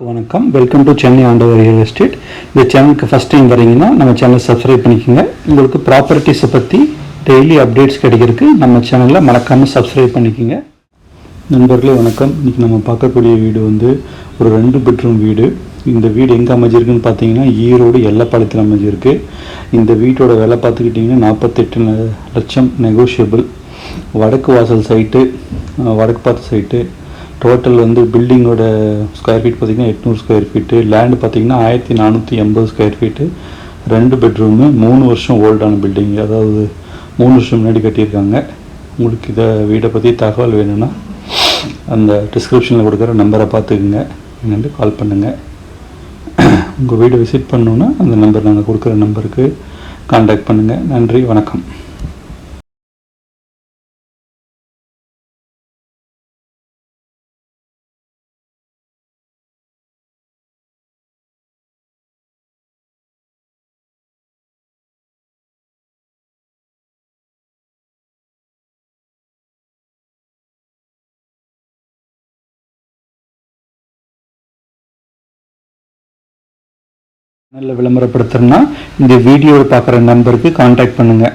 வணக்கம். Welcome to Chennai ஆண்டவர் real estate இந்த சேனலுக்கு ஃபஸ்ட் டைம் வரீங்கன்னா நம்ம சேனலை சப்ஸ்கிரைப் பண்ணிக்கோங்க. உங்களுக்கு ப்ராப்பர்ட்டிஸை பற்றி டெய்லி அப்டேட்ஸ் கிடைக்கிறதுக்கு நம்ம சேனலில் மறக்காமல் சப்ஸ்கிரைப் பண்ணிக்கோங்க. நண்பர்களே வணக்கம். இன்றைக்கி நம்ம பார்க்கக்கூடிய வீடு வந்து ஒரு ரெண்டு பெட்ரூம் வீடு. இந்த வீடு எங்கே அமைஞ்சிருக்குன்னு பார்த்தீங்கன்னா ஈரோடு எல்லப்பாளையத்தில் அமைஞ்சிருக்கு. இந்த வீட்டோட விலை பார்த்துக்கிட்டிங்கன்னா நாற்பத்தெட்டு லட்சம் நெகோஷியபிள் வடக்கு வாசல் சைட்டு வடக்கு பார்த்த சைட்டு டோட்டல் வந்து பில்டிங்கோட ஸ்கொயர் ஃபீட் பார்த்தீங்கன்னா எட்நூறு ஸ்கொயர் ஃபீட்டு லேண்டு பார்த்தீங்கன்னா ஆயிரத்தி நானூற்றி எண்பது ஸ்கொயர் ஃபீட்டு ரெண்டு பெட்ரூமு மூணு வருஷம் ஓல்டான பில்டிங் அதாவது மூணு வருஷம் முன்னாடி கட்டியிருக்காங்க. உங்களுக்கு இதை வீடை பற்றி தகவல் வேணும்னா அந்த டிஸ்கிரிப்ஷனில் கொடுக்குற நம்பரை பார்த்துக்குங்க. என்னென்று கால் பண்ணுங்கள் உங்கள் வீடை விசிட் பண்ணணுன்னா அந்த நம்பர் நாங்கள் கொடுக்குற நம்பருக்கு காண்டாக்ட் பண்ணுங்கள் நன்றி வணக்கம். நல்ல விளம்பரப்படுத்துறேன்னா இந்த வீடியோவை பார்க்குற நம்பருக்கு காண்டாக்ட் பண்ணுங்கள்